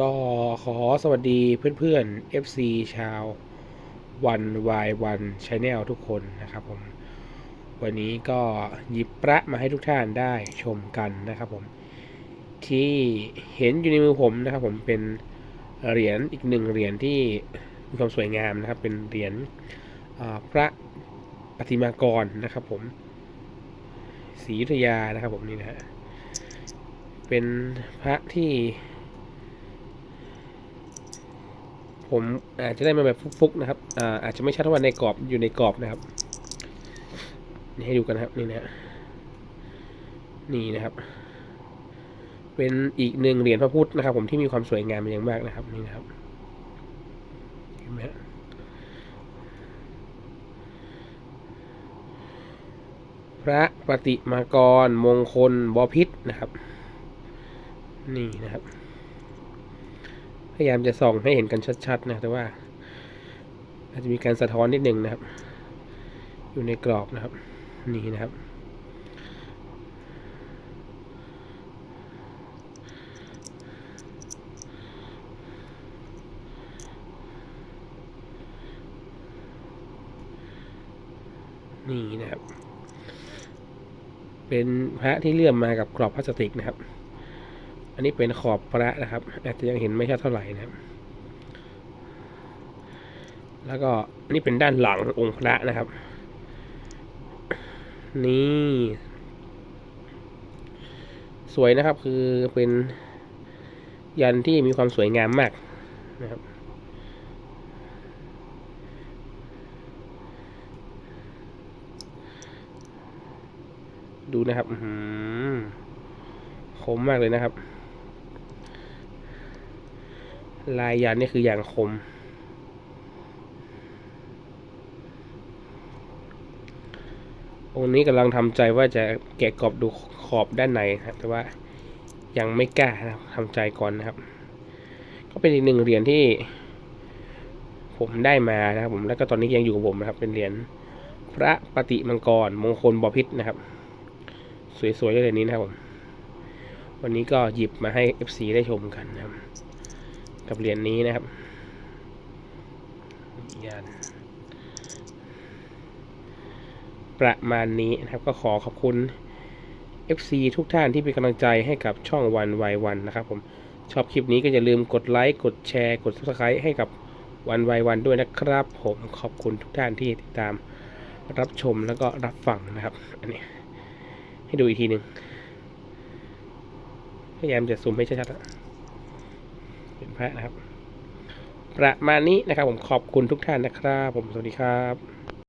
ก็ขอสวัสดีเพื่อนๆ FC ชาววันวายวันชาแนลทุกคนนะครับผม วันนี้ก็หยิบพระมาให้ทุกท่านได้ชมกันนะครับผม ที่เห็นอยู่ในมือผมนะครับผมเป็นเหรียญอีกหนึ่งเหรียญที่มีความสวยงามนะครับ เป็นเหรียญพระปฏิมากรนะครับผมศรีอยุธยานะครับผมนี่นะฮะเป็นพระที่ ผมอาจจะได้มาแบบฟุกๆนะครับอ่าอาจจะไม่ใช่ทั้งวันในกรอบอยู่ในกรอบนะครับ นี่ให้ดูกันนะครับนี่นะฮะนี่นะครับ เป็นอีกหนึ่งเหรียญพระพุทธนะครับ ผมที่มีความสวยงามเป็นอย่างมากนะครับนี่นะครับเห็นไหมฮะพระปฏิมากรมงคลบพิษนะครับ นี่นะครับ พยายามจะส่องให้เห็นกันชัดๆนะแต่ว่า อาจจะมีการสะท้อนนิดหนึ่งนะครับ อยู่ในกรอบนะครับ นี่นะครับนี่นะครับ เป็นพระที่เลื่อมมากับกรอบพลาสติกนะครับ อันนี้เป็นขอบพระนะครับ อาจจะยังเห็นไม่ชัดเท่าไหร่นะครับ แล้วก็นนี่เป็นด้านหลังองค์พระนะครับ นี่ สวยนะครับคือเป็นยันที่มีความสวยงามมากนะครับดูนะครับหือคมมากเลยนะครับ ลายยันนี่คืออย่างคม องค์นี้กำลังทำใจว่าจะแกะกรอบดูขอบด้านในครับ แต่ว่ายังไม่กล้านะทำใจก่อนนะครับ ก็เป็นอีกหนึ่งเหรียญที่ผมได้มานะครับผมแล้วก็ตอนนี้ยังอยู่กับผมนะครับ เป็นเหรียญพระปฏิมังกรมงคลบพิษนะครับ สวยๆเลยนี้นะครับผมวันนี้ก็หยิบมาให้ FC ได้ชมกันนะครับ กับเหรียญนี้นะครับยานประมาณนี้นะครับก็ขอขอบคุณ FC ทุกท่านที่เป็นกำลังใจให้กับช่องวันวายวันนะครับผมชอบคลิปนี้ก็อย่าลืมกดไลค์กดแชร์ กด subscribe ให้กับวันวายวันด้วยนะครับ ผมขอบคุณทุกท่านที่ติดตามรับชมแล้วก็รับฟังนะครับ อันนี้ ให้ดูอีกทีหนึ่งพยายามจะซูมให้ชัดๆอะเป็น พระนะครับ ประมาณนี้นะครับผมขอบคุณทุกท่านนะครับ ผมสวัสดีครับ